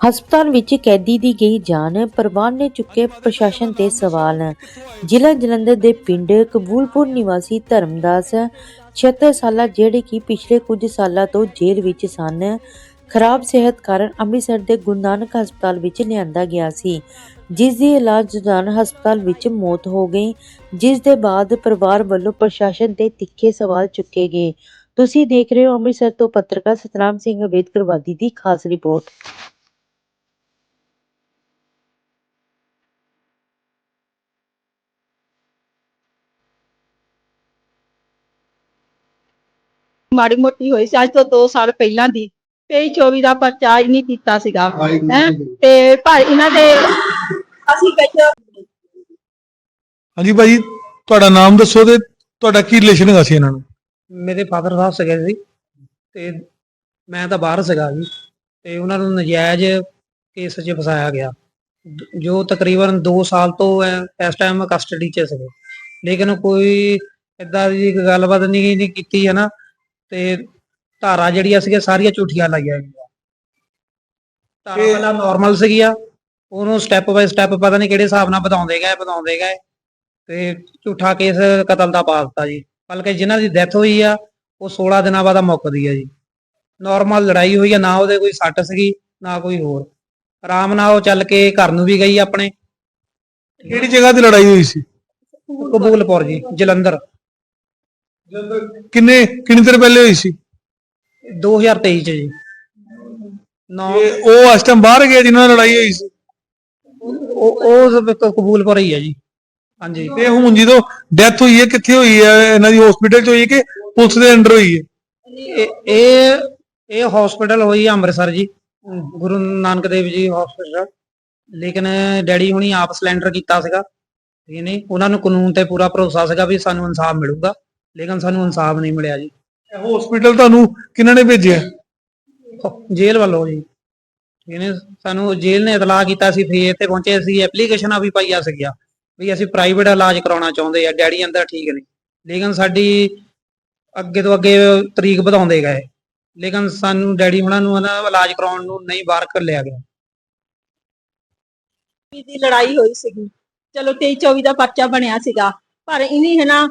ਹਸਪਤਾਲ ਵਿੱਚ ਕੈਦੀ ਦੀ ਗਈ ਜਾਨ ਪਰਿਵਾਰ ਨੇ ਚੁੱਕੇ ਪ੍ਰਸ਼ਾਸਨ ਤੇ ਸਵਾਲ। ਜ਼ਿਲ੍ਹਾ ਜਲੰਧਰ ਦੇ ਪਿੰਡ ਕਬੂਲਪੁਰ ਨਿਵਾਸੀ ਧਰਮਦਾਸ 76 ਸਾਲਾ, ਜਿਹੜੇ ਕਿ ਪਿਛਲੇ ਕੁਝ ਸਾਲਾਂ ਤੋਂ ਜੇਲ੍ਹ ਵਿੱਚ ਸਨ, ਖਰਾਬ ਸਿਹਤ ਕਾਰਨ ਅੰਮ੍ਰਿਤਸਰ ਦੇ ਗੁਰੂ ਨਾਨਕ ਹਸਪਤਾਲ ਵਿੱਚ ਲਿਆਂਦਾ ਗਿਆ ਸੀ। ਜਿਸ ਦੀ ਇਲਾਜ ਦੌਰਾਨ ਹਸਪਤਾਲ ਵਿੱਚ ਮੌਤ ਹੋ ਗਈ, ਜਿਸ ਦੇ ਬਾਅਦ ਪਰਿਵਾਰ ਵੱਲੋਂ ਪ੍ਰਸ਼ਾਸਨ ਤੇ ਤਿੱਖੇ ਸਵਾਲ ਚੁੱਕੇ ਗਏ। ਤੁਸੀਂ ਦੇਖ ਰਹੇ ਹੋ ਅੰਮ੍ਰਿਤਸਰ ਤੋਂ ਪੱਤਰਕਾਰ ਸਤਨਾਮ ਸਿੰਘ ਅੰਬੇਦਕਰਵਾਦੀ ਦੀ ਖਾਸ ਰਿਪੋਰਟ। ਮਾੜੀ ਮੋਟੀ ਹੋਈ ਸੀ ਅੱਜ ਤੋਂ 2 ਸਾਲ ਪਹਿਲਾਂ ਦੀ। 23 24 ਦਾ ਪਰਚਾ ਨਹੀਂ ਕੀਤਾ ਸੀਗਾ। ਹੈ? ਤੇ ਪਰ ਇਹਨਾਂ ਦੇ ਅਸੀਂ ਵਿੱਚ ਹਾਂਜੀ ਭਾਜੀ ਤੁਹਾਡਾ ਨਾਮ ਦੱਸੋ ਤੇ ਤੁਹਾਡਾ ਕੀ ਰਿਲੇਸ਼ਨ ਹੈਗਾ ਸੀ ਇਹਨਾਂ ਨਾਲ ਮੇਰੇ ਫਾਦਰ ਸਾਹਿਬ ਸੀਗੇ ਜੀ ਤੇ ਮੈਂ ਤਾਂ ਬਾਹਰ ਸੀਗਾ ਜੀ। ਤੇ ਉਹਨਾਂ ਨੂੰ ਨਜਾਇਜ਼ ਕੇਸ 'ਚ ਫਸਾਇਆ ਗਿਆ। ਦ- ਜੋ ਤਕਰੀਬਨ 2 ਸਾਲ ਤੋਂ ਐ- ਇਸ ਟਾਈਮ ਕਸਟਡੀ 'ਚ ਸੀਗੇ। ਲੇਕਿਨ ਕੋਈ ਏਦਾਂ ਦੀ ਗੱਲਬਾਤ ਨਹੀਂ ਨਹੀਂ ਕੀਤੀ ਹੈ ਨਾ। ਤੇ ਧਾਰਾ ਜਿਹੜੀਆਂ ਸੀਗੀਆਂ ਸਾਰੀਆਂ ਝੂਠੀਆਂ ਲਾਈਆਂ ਗਈਆਂ। ਧਾਰਾ ਪਹਿਲਾਂ ਨਾਰਮਲ ਸੀਗੀਆਂ ਉਹਨੂੰ ਸਟੈਪ ਬਾਈ ਸਟੈਪ ਪਤਾ ਨਹੀਂ ਕਿਹੜੇ ਹਿਸਾਬ ਨਾਲ ਵਧਾਉਂਦੇ ਗਏ ਵਧਾਉਂਦੇ ਗਏ। ਤੇ ਝੂਠਾ ਕੇਸ ਕਤਲ ਦਾ ਪਾ ਦਿੱਤਾ ਜੀ। ਬਲਕਿ ਜਿਨ੍ਹਾਂ ਦੀ ਡੈਥ ਹੋਈ ਆ ਉਹ 16 ਦਿਨਾਂ ਬਾਅਦ ਮੁੱਕਦੀ ਆ ਜੀ। ਨਾਰਮਲ ਲੜਾਈ ਹੋਈ ਆ ਨਾ ਉਹਦੇ ਕੋਈ ਸੱਟ ਸੀਗੀ ਨਾ ਕੋਈ ਹੋਰ। ਆਰਾਮ ਨਾਲ ਉਹ ਚੱਲ ਕੇ ਘਰ ਨੂੰ ਵੀ ਗਈ ਆਪਣੇ। ਕਿਹੜੀ ਜਗ੍ਹਾ ਤੇ ਲੜਾਈ ਹੋਈ ਸੀ? ਕਬੂਲਪੁਰ ਜੀ ਜਲੰਧਰ। ਕਿੰਨੇ ਕਿੰਨੇ ਦਿਨ ਪਹਿਲੇ ਹੋਈ ਸੀ? 2023 ਚ ਜੀ। ਨੌ ਉਹ ਇਸ ਟਾਈਮ ਬਾਹਰ ਗਏ ਜਿਨ੍ਹਾਂ ਨਾਲ ਲੜਾਈ ਹੋਈ ਸੀ? ਉਹ ਉਹ ਕਬੂਲਪੁਰ ਹੀ ਆ ਜੀ। ਹਾਂਜੀ। ਤੇ ਹੁਣ ਜਦੋਂ ਡੈਥ ਹੋਈ ਹੈ ਕਿੱਥੇ ਹੋਈ ਹੈ? ਇਹਨਾਂ ਦੀ ਹਸਪੀਟਲ 'ਚ ਹੋਈ ਹੈ ਕਿ ਪੁਲਿਸ ਦੇ ਅੰਡਰ ਹੋਈ ਹੈ? ਇਹ ਇਹ ਹਸਪੀਟਲ ਹੋਈ ਆ ਅੰਮ੍ਰਿਤਸਰ ਜੀ। ਗੁਰੂ ਨਾਨਕ ਦੇਵ ਜੀ ਹਸਪੀਟਲ ਲੇਕਿਨ ਡੈਡੀ ਹੁਣੀ ਆਪ ਸਿਲੰਡਰ ਕੀਤਾ ਸੀਗਾ। ਠੀਕ ਨਹੀਂ ਉਹਨਾਂ ਨੂੰ ਕਾਨੂੰਨ ਤੇ ਪੂਰਾ ਭਰੋਸਾ ਸੀਗਾ ਵੀ ਸਾਨੂੰ ਇਨਸਾਫ ਮਿਲੂਗਾ। ਲੇਕਿਨ ਸਾਨੂੰ ਇਨਸਾਫ ਨਹੀਂ ਮਿਲਿਆ ਜੀ। ਹਸਪੀਟਲ ਤੁਹਾਨੂੰ ਕਿਹਨਾਂ ਨੇ ਭੇਜਿਆ? ਜੇਲ੍ਹ ਵੱਲੋਂ ਜੀ। ਇਹਨੇ ਸਾਨੂੰ ਜੇਲ੍ਹ ਨੇ ਇਤਲਾਹ ਕੀਤਾ ਸੀ ਫੇਰ ਤੇ ਪਹੁੰਚੇ ਸੀ ਐਪਲੀਕੇਸ਼ਨਾਂ ਵੀ ਪਾਈਆ ਸੀਗੀਆਂ। ਵੀ ਅਸੀਂ ਪ੍ਰਾਈਵੇਟ ਇਲਾਜ ਕਰਾਉਣਾ ਚਾਹੁੰਦੇ ਆ ਡੈਡੀ ਅੰਦਰ ਠੀਕ ਨਹੀਂ ਲੇਕਿਨ ਸਾਡੀ ਅੱਗੇ ਤੋਂ ਅੱਗੇ ਤਰੀਕ ਵਧਾਉਂਦੇ ਗਏ। ਲੇਕਿਨ ਸਾਨੂੰ ਡੈਡੀ ਹੁਣਾਂ ਨੂੰ ਨਾ ਇਲਾਜ ਕਰਾਉਣ ਨੂੰ ਨਹੀਂ ਬਾਹਰ ਘੱਲਿਆ ਗਿਆ। ਦੀ ਲੜਾਈ ਹੋਈ ਸੀਗੀ। ਚਲੋ 23 24 ਦਾ ਪਰਚਾ ਬਣਿਆ ਸੀਗਾ। ਪਰ ਇਨੀ ਹੈ ਨਾ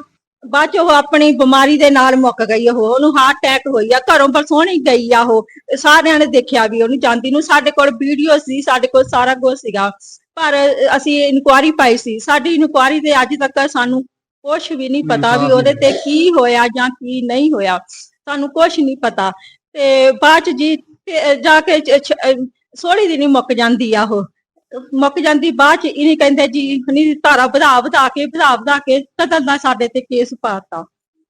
ਬਾਅਦ ਚ ਉਹ ਆਪਣੀ ਬਿਮਾਰੀ ਦੇ ਨਾਲ ਮੁੱਕ ਗਈ ਉਹ ਉਹਨੂੰ ਹਾਰਟ ਅਟੈਕ ਹੋਈ ਆ ਘਰੋਂ ਪਰਸੋਂ ਹੀ ਗਈ ਆ ਉਹ। ਸਾਰਿਆਂ ਨੇ ਦੇਖਿਆ ਵੀ ਉਹਨੂੰ ਜਾਂਦੀ ਨੂੰ। ਸਾਡੇ ਕੋਲ ਵੀਡੀਓ ਸੀ ਸਾਡੇ ਕੋਲ ਸਾਰਾ ਕੁਝ ਸੀਗਾ। ਪਰ ਅਸੀਂ ਇਨਕੁਆਰੀ ਪਾਈ ਸੀ। ਸਾਡੀ ਇਨਕੁਆਰੀ ਦੇ ਅੱਜ ਤੱਕ ਸਾਨੂੰ ਕੁਝ ਵੀ ਨਹੀਂ ਪਤਾ ਵੀ ਉਹਦੇ ਤੇ ਕੀ ਹੋਇਆ ਜਾਂ ਕੀ ਨਹੀਂ ਹੋਇਆ। ਸਾਨੂੰ ਕੁਝ ਨਹੀਂ ਪਤਾ। ਤੇ ਬਾਅਦ ਚ ਜੀ ਤੇ ਜਾ ਕੇ ਸੋਹਣੀ ਦਿਨ ਹੀ ਮੁੱਕ ਜਾਂਦੀ ਆ ਉਹ। ਮੁੱਕ ਜਾਂਦੀ, ਬਾਅਦ ਚ ਇਹਨੇ ਕਹਿੰਦੇ ਜੀ ਹਨੀ ਧਾਰਾ ਵਧਾ ਵਧਾ ਕੇ, ਵਧਾ ਵਧਾ ਕੇ ਕਤਲ ਦਾ ਸਾਡੇ ਤੇ ਕੇਸ ਪਾਤਾ।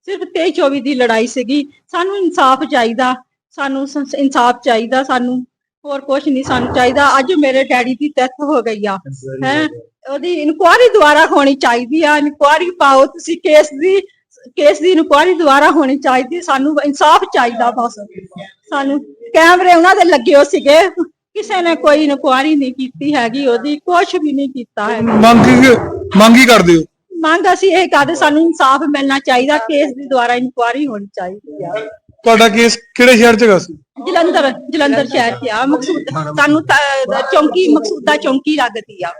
ਸਿਰਫ 23 24 ਦੀ ਲੜਾਈ ਸੀਗੀ। ਸਾਨੂੰ ਇਨਸਾਫ ਚਾਹੀਦਾ, ਸਾਨੂੰ ਇਨਸਾਫ ਚਾਹੀਦਾ, ਸਾਨੂੰ ਹੋਰ ਕੁਝ ਨਹੀਂ ਸਾਨੂੰ ਚਾਹੀਦਾ। ਅੱਜ ਮੇਰੇ ਡੈਡੀ ਦੀ ਡੈਥ ਹੋ ਗਈ ਆ, ਹੈ? ਉਹਦੀ ਇਨਕੁਆਰੀ ਦੁਆਰਾ ਹੋਣੀ ਚਾਹੀਦੀ ਆ। ਇਨਕੁਆਰੀ ਪਾਓ ਤੁਸੀਂ ਕੇਸ ਦੀ ਕੇਸ ਦੀ ਇਨਕੁਆਰੀ ਦੁਆਰਾ ਹੋਣੀ ਚਾਹੀਦੀ। ਸਾਨੂੰ ਇਨਸਾਫ ਚਾਹੀਦਾ ਬਸ। ਸਾਨੂੰ ਕੈਮਰੇ ਉਹਨਾਂ ਦੇ ਲੱਗੇ ਹੋ ਸੀਗੇ। ਕਿਸੇ ਨੇ ਕੋਈ ਇਨਕੁਆਰੀ ਨਹੀਂ ਕੀਤੀ ਹੈਗੀ ਉਹਦੀ ਕੁਝ ਵੀ ਨਹੀਂ ਕੀਤਾ ਹੈ ਮੰਗ ਕੀ ਮੰਗ ਕਰਦੇ ਹੋ? ਮੰਗ ਅਸੀਂ ਇਹ ਕਰਦੇ ਸਾਨੂੰ ਇਨਸਾਫ ਮਿਲਣਾ ਚਾਹੀਦਾ ਕੇਸ ਦੀ ਦੁਆਰਾ ਇਨਕੁਆਰੀ ਹੋਣੀ ਚਾਹੀਦੀ ਆ। ਤੁਹਾਡਾ ਕੇਸ ਕਿਹੜੇ ਸ਼ਹਿਰ 'ਚ ਹੈਗਾ ਸੀ? ਜਲੰਧਰ ਜਲੰਧਰ ਸ਼ਹਿਰ 'ਚ ਆ। ਮਕਸੂਦ ਸਾਨੂੰ ਤਾਂ ਚੌਂਕੀ ਮਕਸੂਦਾ ਚੌਂਕੀ ਲੱਗਦੀ ਆ।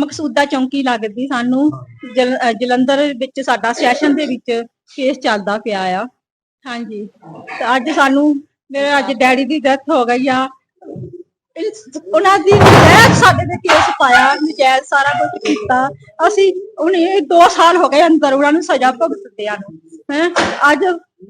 ਮਕਸੂਦਾ ਚੌਂਕੀ ਲੱਗਦੀ ਸਾਨੂੰ ਜਲ- ਜਲੰਧਰ ਵਿੱਚ ਸਾਡਾ ਸੈਸ਼ਨ ਦੇ ਵਿੱਚ ਕੇਸ ਚੱਲਦਾ ਪਿਆ ਆ। ਹਾਂਜੀ। ਤੇ ਅੱਜ ਸਾਨੂੰ ਮੇਰੇ ਅੱਜ ਡੈਡੀ ਦੀ ਡੈਥ ਹੋ ਗਈ ਆ। ਉਹਨਾਂ ਦੀ ਨਜਾਇਜ਼ ਸਾਡੇ ਤੇ ਕੇਸ ਪਾਇਆ ਨਜਾਇਜ਼ ਸਾਰਾ ਕੁਝ ਕੀਤਾ। ਅਸੀਂ ਉਹਨੇ 2 ਸਾਲ ਹੋ ਗਏ ਅੰਦਰ ਉਹਨਾਂ ਨੂੰ ਸਜ਼ਾ ਭੁਗਤਦਿਆਂ ਹੈ। ਅੱਜ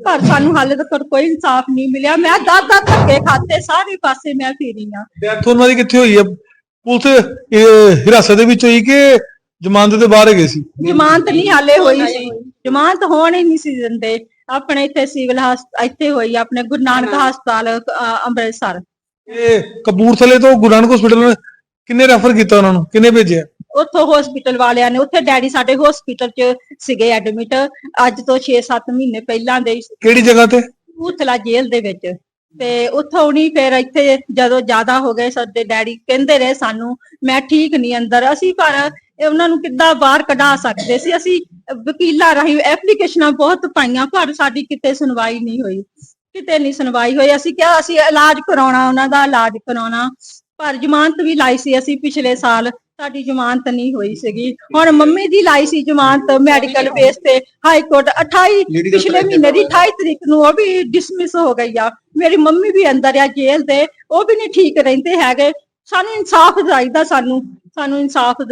ਪਰ ਸਾਨੂੰ ਹਾਲੇ ਤੱਕ ਕੋਈ ਇਨਸਾਫ ਨਹੀਂ ਮਿਲਿਆ। ਮੈਂ ਦਸ ਦਸ ਧੱਕੇ ਖਾਤੇ ਸਾਰੇ ਪਾਸੇ ਮੈਂ ਫੇਰੀ ਆ। ਡੈਥ ਉਹਨਾਂ ਦੀ ਕਿੱਥੇ ਹੋਈ ਹੈ ਪੁਲਿਸ ਇਹ, ਹਿਰਾਸਤ ਦੇ ਵਿੱਚ ਹੋਈ ਕਿ ਜ਼ਮਾਨਤ ਦੇ ਬਾਹਰ ਹੈਗੇ ਸੀ? ਜ਼ਮਾਨਤ ਨਹੀਂ ਹਾਲੇ ਹੋਈ ਸੀ। ਜ਼ਮਾਨਤ ਹੋਣ ਹੀ ਨਹੀਂ ਸੀ ਦਿੰਦੇ। ਆਪਣੇ ਇੱਥੇ ਸਿਵਲ ਹਸਪਤਾਲ ਇੱਥੇ ਹੋਈ ਆਪਣੇ ਗੁਰੂ ਨਾਨਕ ਹਸਪਤਾਲ ਅੰਮ੍ਰਿਤਸਰ। ਇਹ ਕਪੂਰਥਲੇ ਤੋਂ ਗੁਰੂ ਨਾਨਕ ਹਸਪੀਟਲ ਕਿੰਨੇ ਰੈਫਰ ਕੀਤਾ ਉਹਨਾਂ ਨੂੰ? ਕਿੰਨੇ ਭੇਜਿਆ? ਉੱਥੋਂ ਹਸਪੀਟਲ ਵਾਲਿਆਂ ਨੇ ਉੱਥੇ ਡੈਡੀ ਸਾਡੇ ਹਸਪੀਟਲ 'ਚ ਸੀਗੇ ਐਡਮਿਟ ਅੱਜ ਤੋਂ 6-7 ਮਹੀਨੇ ਪਹਿਲਾਂ ਦੇ ਕਿਹੜੀ ਜਗ੍ਹਾ ਤੇ? ਕਪੂਰਥਲਾ ਜੇਲ੍ਹ ਦੇ ਵਿੱਚ। ਤੇ ਉੱਥੋਂ ਨਹੀਂ ਫਿਰ ਇੱਥੇ ਜਦੋਂ ਜ਼ਿਆਦਾ ਹੋ ਗਏ ਸਾਡੇ ਡੈਡੀ ਕਹਿੰਦੇ ਰਹੇ ਸਾਨੂੰ ਮੈਂ ਠੀਕ ਨਹੀਂ ਅੰਦਰ ਅਸੀਂ ਪਰ ਉਹਨਾਂ ਨੂੰ ਕਿੱਦਾਂ ਬਾਹਰ ਕਢਾ ਸਕਦੇ ਸੀ? ਅਸੀਂ ਵਕੀਲਾਂ ਰਾਹੀਂ ਐਪਲੀਕੇਸ਼ਨਾਂ ਬਹੁਤ ਪਾਈਆਂ ਪਰ ਸਾਡੀ ਕਿਤੇ ਸੁਣਵਾਈ ਨਹੀਂ ਹੋਈ। ਕਿਤੇ ਨਹੀਂ ਸੁਣਵਾਈ ਹੋਈ ਅਸੀਂ ਕਿਹਾ ਅਸੀਂ ਇਲਾਜ ਕਰਾਉਣਾ ਉਹਨਾਂ ਦਾ ਇਲਾਜ ਕਰਾਉਣਾ। ਪਰ ਜ਼ਮਾਨਤ ਵੀ ਲਾਈ ਸੀ ਅਸੀਂ ਪਿਛਲੇ ਸਾਲ ਸਾਡੀ ਜ਼ਮਾਨਤ ਨਹੀਂ ਹੋਈ ਸੀਗੀ। ਹੁਣ ਮੰਮੀ ਦੀ ਲਾਈ ਸੀ ਜ਼ਮਾਨਤ ਮੈਡੀਕਲ ਬੇਸ ਤੇ ਹਾਈ ਕੋਰਟ 28 ਪਿਛਲੇ ਮਹੀਨੇ ਦੀ 28 ਤਰੀਕ ਨੂੰ ਉਹ ਵੀ ਡਿਸਮਿਸ ਹੋ ਗਈ ਆ। ਮੇਰੀ ਮੰਮੀ ਵੀ ਅੰਦਰ ਆ ਜੇਲ੍ਹ ਦੇ ਉਹ ਵੀ ਨਹੀਂ ਠੀਕ ਰਹਿੰਦੇ ਹੈਗੇ। ਸਾਨੂੰ ਇਨਸਾਫ ਚਾਹੀਦਾ ਸਾਨੂੰ ਸਾਨੂੰ ਇਨਸਾਫ